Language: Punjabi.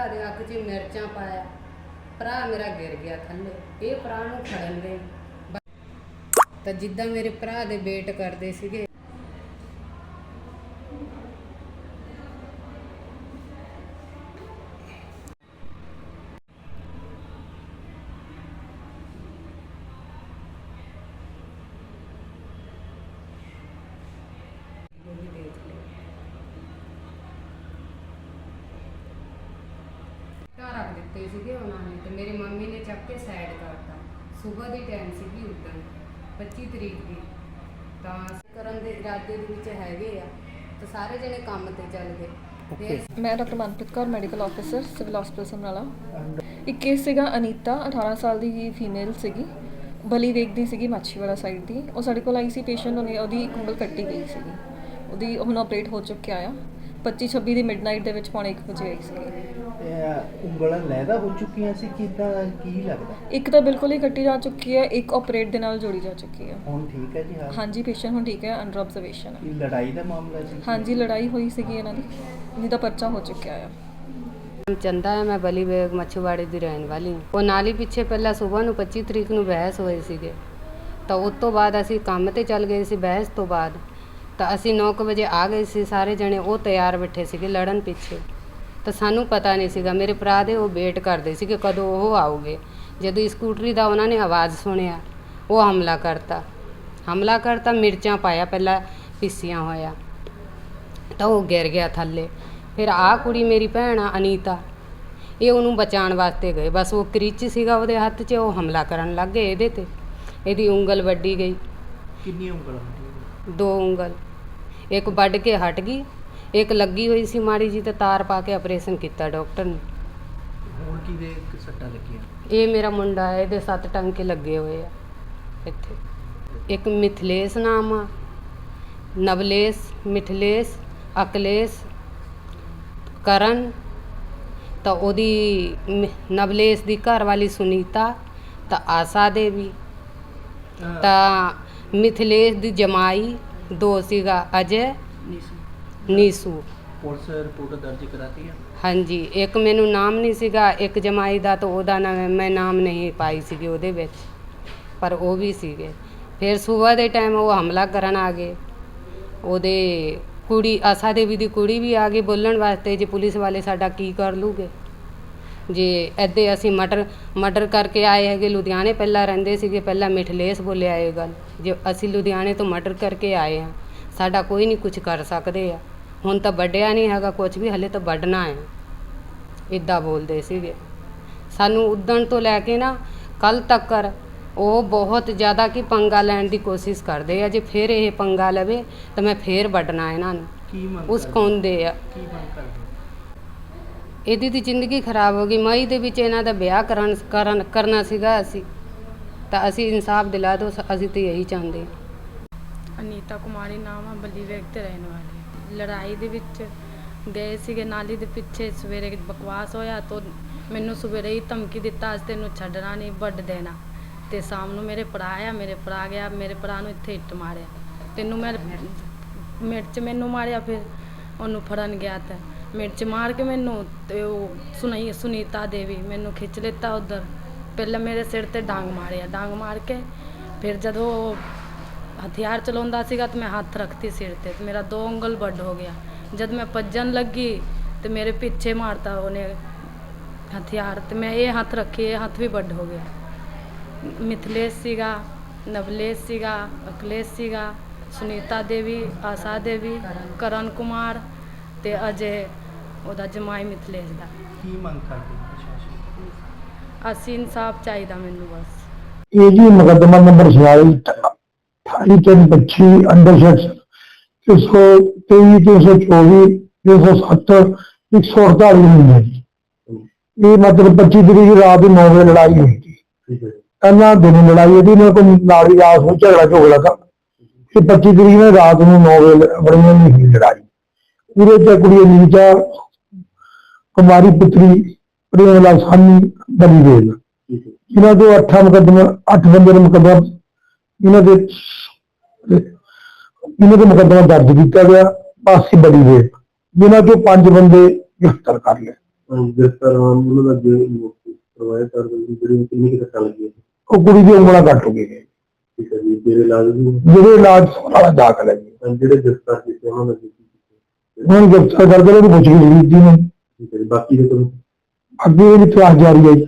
ਭਰਾ ਦੇ ਅੱਖ 'ਚ ਮਿਰਚਾਂ ਪਾਇਆ, ਭਰਾ ਮੇਰਾ ਗਿਰ ਗਿਆ ਥੱਲੇ, ਇਹ ਭਰਾ ਨੂੰ ਖੜਨ ਦੇ ਤਾਂ ਜਿੱਦਾਂ ਮੇਰੇ ਭਰਾ ਦੇ ਵੇਟ ਕਰਦੇ ਸੀਗੇ ਉਹ ਵੀ ਦੇਖ ਲਿਓ ਘਰ ਰੱਖ ਦਿੱਤੇ ਸੀਗੇ ਉਹਨਾਂ ਨੇ ਤੇ ਮੇਰੀ ਮੰਮੀ ਨੇ ਚੱਕ ਕੇ ਸਾਈਡ ਕਰਤਾ। ਸਵੇਰ ਦੀ ਟਾਈਮ ਸੀਗੀ ਉਦੋਂ 25 ਤਰੀਕ ਦੀ। ਤਾਂ ਕਰਨ ਦੇ ਇਰਾਦੇ ਦੇ ਵਿੱਚ ਹੈਗੇ ਆ ਤਾਂ ਸਾਰੇ ਜਣੇ ਕੰਮ ਤੇ ਚੱਲ ਗਏ। ਫਿਰ ਮੈਂ doctor Manpreet Kaur medical officer civil hospital Samrala. ਇੱਕ ਕੇਸ ਸੀਗਾ ਅਨੀਤਾ 18 ਸਾਲ ਦੀ ਫੀਮੇਲ ਸੀਗੀ। ਬਲੀ ਵੇਖਦੀ ਸੀਗੀ ਮਾਛੀਵਾੜਾ ਸਾਈਡ ਦੀ। ਉਹ ਸਾਡੇ ਕੋਲ ਆਈ ਸੀ ਪੇਸ਼ੈਂਟ ਉਹਨੇ ਉਹਦੀ ਇੱਕ ਉਂਗਲ ਕੱਟੀ ਗਈ ਸੀਗੀ। ਉਹਦੀ ਹੁਣ ਆਪਰੇਟ ਹੋ ਚੁੱਕਿਆ ਆ। 25 26 ਦੀ ਮਿਡਨਾਈਟ ਦੇ ਵਿੱਚ ਪੌਣੇ 1 ਵਜੇ ਆਈ ਸੀਗੀ। ਉਂਗਲਾਂ ਲੈਦਾ ਹੋ ਚੁੱਕੀਆਂ ਸੀ ਕਿਦਾਂ ਕੀ ਲੱਗਦਾ? ਇੱਕ ਤਾਂ ਬਿਲਕੁਲ ਹੀ ਕੱਟੀ ਜਾ ਚੁੱਕੀ ਹੈ ਇੱਕ ਆਪਰੇਟ ਦੇ ਨਾਲ ਜੋੜੀ ਜਾ ਚੁੱਕੀ ਹੈ। ਹੁਣ ਠੀਕ ਹੈ ਜੀ ਹਾਂ ਹਾਂਜੀ ਪੇਸ਼ੈਂਟ ਹੁਣ ਠੀਕ ਹੈ ਅੰਡਰ ਆਬਜ਼ਰਵੇਸ਼ਨ ਹੈ। ਇਹ ਲੜਾਈ ਦਾ ਮਾਮਲਾ ਸੀ ਹਾਂਜੀ ਲੜਾਈ ਹੋਈ ਸੀਗੀ ਇਹਨਾਂ ਦੀ ਜਿਹਦਾ ਪਰਚਾ ਹੋ ਚੁੱਕਿਆ ਆ। ਨਾਮ ਚੰਦਾ ਹੈ ਮੈਂ ਬਲੀ ਵੇਗ ਮੱਛੂਵਾੜੇ ਦੀ ਰਹਿਣ ਵਾਲੀ ਹਾਂ। ਉਹ ਨਾਲ ਹੀ ਪਿੱਛੇ ਪਹਿਲਾਂ ਸਵੇਰ ਨੂੰ 25 ਤਰੀਕ ਨੂੰ ਬਹਿਸ ਹੋਏ ਸੀਗੇ। ਤਾਂ ਉਸ ਤੋਂ ਬਾਅਦ ਅਸੀਂ ਕੰਮ ਤੇ ਚੱਲ ਗਏ ਸੀ ਬਹਿਸ ਤੋਂ ਬਾਅਦ। ਤਾਂ ਅਸੀਂ 9:00 ਵਜੇ ਆ ਗਏ ਸੀ ਸਾਰੇ ਜਣੇ ਉਹ ਤਿਆਰ ਬੈਠੇ ਸੀਗੇ ਲੜਨ ਪਿੱਛੇ। ਤਾਂ ਸਾਨੂੰ ਪਤਾ ਨਹੀਂ ਸੀਗਾ। ਮੇਰੇ ਭਰਾ ਦੇ ਉਹ ਵੇਟ ਕਰਦੇ ਸੀਗੇ ਕਦੋਂ ਉਹ ਆਉਗੇ ਜਦੋਂ ਸਕੂਟਰੀ ਦਾ ਉਹਨਾਂ ਨੇ ਆਵਾਜ਼ ਸੁਣਿਆ ਉਹ ਹਮਲਾ ਕਰਤਾ। ਹਮਲਾ ਕਰਤਾ ਮਿਰਚਾਂ ਪਾਇਆ ਪਹਿਲਾਂ ਪਿੱਸੀਆਂ ਹੋਇਆ। ਤਾਂ ਉਹ ਗਿਰ ਗਿਆ ਥੱਲੇ। ਫਿਰ ਆ ਕੁੜੀ ਮੇਰੀ ਭੈਣ ਆ ਅਨੀਤਾ। ਇਹ ਉਹਨੂੰ ਬਚਾਉਣ ਵਾਸਤੇ ਗਏ। ਬਸ ਉਹ ਕ੍ਰਿਚ ਸੀਗਾ ਉਹਦੇ ਹੱਥ 'ਚ ਉਹ ਹਮਲਾ ਕਰਨ ਲੱਗ ਗਏ ਇਹਦੇ ਤੇ। ਇਹਦੀ ਉਂਗਲ ਵੱਡੀ ਗਈ। ਕਿੰਨੀ ਉਂਗਲਾਂ ਦੋ ਉਂਗਲ। ਇੱਕ ਵੱਢ ਕੇ ਹਟ ਗਈ। ਇੱਕ ਲੱਗੀ ਹੋਈ ਸੀ ਮਾੜੀ ਜੀ ਤੇ ਤਾਰ ਪਾ ਕੇ ਆਪਰੇਸ਼ਨ ਕੀਤਾ ਡਾਕਟਰ ਨੇ। ਹੁਣ ਕਿਵੇਂ ਸੱਟਾਂ ਲੱਗੀਆਂ? ਇਹ ਮੇਰਾ ਮੁੰਡਾ ਹੈ ਇਹਦੇ ਸੱਤ ਟਾਂਕੇ ਲੱਗੇ ਹੋਏ ਆ ਇੱਥੇ। ਇੱਕ ਮਿਥਲੇਸ ਨਾਮ ਆ ਨਵਲੇਸ ਮਿਥਲੇਸ ਅਕਲੇਸ ਕਰਨ ਤਾਂ ਉਹਦੀ ਮ- ਨਵਲੇਸ ਦੀ ਘਰ ਵਾਲੀ ਸੁਨੀਤਾ ਤਾਂ ਆਸਾ ਦੇਵੀ ਤਾਂ ਮਿਥਲੇਸ ਦੀ ਜਮਾਈ ਦੋ ਸੀਗਾ ਅਜੇ। ਨੀਸੂ। ਪੁਲਿਸ ਰਿਪੋਰਟ ਦਰਜ ਕਰਾਤੀ ਹੈ ਹਾਂਜੀ ਇੱਕ ਮੈਨੂੰ ਨਾਮ ਨਹੀਂ ਸੀਗਾ ਇੱਕ ਜਮਾਈ ਦਾ ਤਾਂ ਉਹਦਾ ਨਾਮ ਮੈਂ ਨਾਮ ਨਹੀਂ ਪਾਈ ਸੀਗੀ ਉਹਦੇ ਵਿੱਚ ਪਰ ਉਹ ਵੀ ਸੀਗੇ। ਫਿਰ ਸਵੇਰ ਦੇ ਟਾਈਮ ਉਹ ਹਮਲਾ ਕਰਨ ਆ ਗਏ। ਉਹਦੇ ਕੁੜੀ ਆਸਾ ਦੇਵੀ ਦੀ ਕੁੜੀ ਵੀ ਆ ਗਈ ਬੋਲਣ ਵਾਸਤੇ ਜੇ ਪੁਲਿਸ ਵਾਲੇ ਸਾਡਾ ਕੀ ਕਰ ਲੂਗੇ? ਜੇ ਐਦੇ ਅਸੀਂ ਮਟਰ ਮਟਰ ਕਰਕੇ ਆਏ ਹੈਗੇ ਲੁਧਿਆਣੇ ਪਹਿਲਾਂ ਰਹਿੰਦੇ ਸੀਗੇ ਪਹਿਲਾਂ ਮਿਠਲੇਸ ਬੋਲਿਆ ਇਹ ਗੱਲ। ਜੇ ਅਸੀਂ ਲੁਧਿਆਣੇ ਤੋਂ ਮਟਰ ਕਰਕੇ ਆਏ ਆ ਸਾਡਾ ਕੋਈ ਨਹੀਂ ਕੁਝ ਕਰ ਸਕਦੇ ਆ। ਹੁਣ ਤਾਂ ਵੱਡਿਆ ਨਹੀਂ ਹੈਗਾ ਕੁਝ ਵੀ ਹਲੇ ਤਾਂ ਵੱਢਣਾ ਹੈ ਇਦਾਂ ਬੋਲਦੇ ਸੀਗੇ। ਸਾਨੂੰ ਉਦਣ ਤੋਂ ਲੈ ਕੇ ਨਾ ਕੱਲ ਤੱਕ ਉਹ ਬਹੁਤ ਜ਼ਿਆਦਾ ਕਿ ਪੰਗਾ ਲੈਣ ਦੀ ਕੋਸ਼ਿਸ਼ ਕਰਦੇ ਆ। ਜੇ ਫਿਰ ਇਹ ਪੰਗਾ ਲਵੇ ਤਾਂ ਮੈਂ ਫੇਰ ਵੱਢਣਾ ਇਹਨਾਂ ਨੂੰ। ਕੀ ਮੰਗ ਉਸ ਕਰਦੇ? ਕੌਂਦੇ ਆ। ਕੀ ਮੰਗ ਕਰਦੇ? ਇਹਦੀ ਦੀ ਜ਼ਿੰਦਗੀ ਖਰਾਬ ਹੋ ਗਈ। ਮਈ ਦੇ ਵਿੱਚ ਇਹਨਾਂ ਦਾ ਵਿਆਹ ਕਰਨ ਕਰਨ ਕਰਨਾ ਸੀਗਾ ਅਸੀਂ। ਤਾਂ ਅਸੀਂ ਇਨਸਾਫ ਦਿਲਾ ਦਿਓ ਅਸੀਂ ਤਾਂ ਇਹੀ ਚਾਹੁੰਦੇ ਹਾਂ ਅਨੀਤਾ ਕੁਮਾਰੀ ਨਾਮ ਆ ਬੱਲੀ ਵੇਗ ਤੇ ਰਹਿਣ ਵਾਲੀ ਲੜਾਈ ਦੇ ਵਿੱਚ ਗਏ ਸੀਗੇ, ਨਾਲੀ ਦੇ ਪਿੱਛੇ ਸਵੇਰੇ ਬਕਵਾਸ ਹੋਇਆ ਤਾਂ ਮੈਨੂੰ ਸਵੇਰੇ ਹੀ ਧਮਕੀ ਦਿੱਤਾ, ਅੱਜ ਤੈਨੂੰ ਛੱਡਣਾ ਨਹੀਂ, ਵੱਢ ਦੇਣਾ। ਤੇ ਸ਼ਾਮ ਨੂੰ ਮੇਰੇ ਭਰਾ ਆਇਆ, ਮੇਰੇ ਭਰਾ ਗਿਆ, ਮੇਰੇ ਭਰਾ ਨੂੰ ਇੱਥੇ ਇੱਟ ਮਾਰਿਆ। ਤੈਨੂੰ ਮੈਂ ਮਿਰਚ ਮੈਨੂੰ ਮਾਰਿਆ, ਫਿਰ ਉਹਨੂੰ ਫੜਨ ਗਿਆ ਤਾਂ। ਮਿਰਚ ਮਾਰ ਕੇ ਮੈਨੂੰ ਤੇ ਉਹ ਸੁਣਾਈ ਸੁਨੀਤਾ ਦੇਵੀ ਮੈਨੂੰ ਖਿੱਚ ਲਿੱਤਾ ਉਧਰ। ਪਹਿਲਾਂ ਮੇਰੇ ਸਿਰ ਤੇ ਡਾਂਗ ਮਾਰਿਆ, ਡਾਂਗ ਮਾਰ ਕੇ ਫਿਰ ਜਦੋਂ ਉਹ ਹਥਿਆਰ ਚਲਾਉਂਦਾ ਸੀਗਾ ਤੇ ਮੈਂ ਹੱਥ ਰੱਖਤੀ ਸਿਰ ਤੇ ਤੇ ਮੇਰਾ ਦੋ ਉਂਗਲ ਵੱਡ ਹੋ ਗਿਆ। ਜਦ ਮੈਂ ਭੱਜਣ ਲੱਗੀ ਤੇ ਮੇਰੇ ਪਿੱਛੇ ਮਾਰਤਾ ਉਹਨੇ ਹਥਿਆਰ ਤੇ ਮੈਂ ਇਹ ਹੱਥ ਰੱਖੀ ਇਹ ਹੱਥ ਵੀ ਵੱਡ ਹੋ ਗਿਆ। ਮਿਥਲੇਸ਼ ਸੀਗਾ ਨਵਲੇਸ਼ ਸੀਗਾ ਅਕਲੇਸ਼ ਸੀਗਾ ਸੁਨੀਤਾ ਦੇਵੀ ਆਸਾ ਦੇਵੀ ਕਰਨ ਕੁਮਾਰ ਤੇ ਅਜੇ ਉਹਦਾ ਜਮਾਈ ਮਿਥਲੇਸ਼ ਦਾ। ਕੀ ਮੰਗ ਕਰਦੇ ਅਸੀਂ ਇਨਸਾਫ ਚਾਹੀਦਾ ਮੈਨੂੰ ਬਸ। ਇਹ ਜੀ ਮੁਕੱਦਮਾ ਨੰਬਰ 46 2825 ਅੰਡਰ ਸੈਕਸ਼ਨ 323 324 307 148 ਹੁੰਦੀ ਹੈ ਜੀ ਇਹ ਮਤਲਬ 25 ਤਰੀਕ ਦੀ ਰਾਤ ਨੂੰ 9 ਵਜੇ ਲੜਾਈ ਹੋਈ ਸੀ। ਹੈ ਪਹਿਲਾਂ ਦਿਨ ਲੜਾਈ ਇਹਦੀ ਨਾਲ ਕੋਈ ਨਾਲੀ ਆਸ ਵਿੱਚ ਝਗੜਾ ਝੋਗੜਾ ਤਾਂ ਤੇ 25 ਤਰੀਕ ਨੂੰ ਰਾਤ ਨੂੰ 9 ਵਜੇ ਬੜੀ ਨਹੀਂ ਹੋਈ ਲੜਾਈ। ਉਹਦੇ ਤੇ ਕੁੜੀ ਨੀਚਾ ਕੁਮਾਰੀ ਪੁੱਤਰੀ ਪ੍ਰੇਮ ਲਾਲ ਸਾਨੀ ਠੀਕ ਹੈ। ਇਹਨਾਂ ਦੇ ਅੱਠਾਂ ਮੁਕੱਦਮਾ ਅੱਠ ਬੰਦੇ ਨੇ ਮੁਕੱਦਮਾ ਇਹਨਾਂ ਦੇ ਇਹਨਾਂ ਦੇ ਮੁਕੱਦਮਾ ਦਰਜ ਕੀਤਾ ਗਿਆ ਪਾਸੀ ਬੜੀ ਵੇ ਜਿਨ੍ਹਾਂ ਚੋਂ ਪੰਜ ਬੰਦੇ ਗ੍ਰਿਫਤਾਰ ਕਰ ਲਏ। ਗ੍ਰਿਫਤਾਰ ਉਹਨਾਂ ਦਾ ਜੋ ਕਰਵਾਇਆ ਜਿਹੜੀ ਕਿੰਨੀ ਉਹ ਕੁੜੀ ਦੀ ਉਂਗਲਾਂ ਕੱਟ ਹੋ ਗਈ ਠੀਕ ਹੈ ਜੀ ਜਿਹੜੇ ਇਲਾਜ ਵੀ ਜਿਹੜੇ ਇਲਾਜ ਵਾਲਾ ਦਾਖਲ ਹੈ ਜੀ। ਜਿਹੜੇ ਗ੍ਰਿਫਤਾਰ ਕੀਤੇ ਉਹਨਾਂ ਦਾ? ਹੁਣ ਗ੍ਰਿਫਤਾਰ ਕਰਕੇ ਉਹਨੂੰ ਪੁੱਛ ਗਈ ਜੀ। ਨੇ ਬਾਕੀ ਦੇ ਤੁਹਾਨੂੰ ਅੱਗੇ ਇਹਦੀ ਤਲਾਸ਼ ਜਾਰੀ ਹੈ ਜੀ।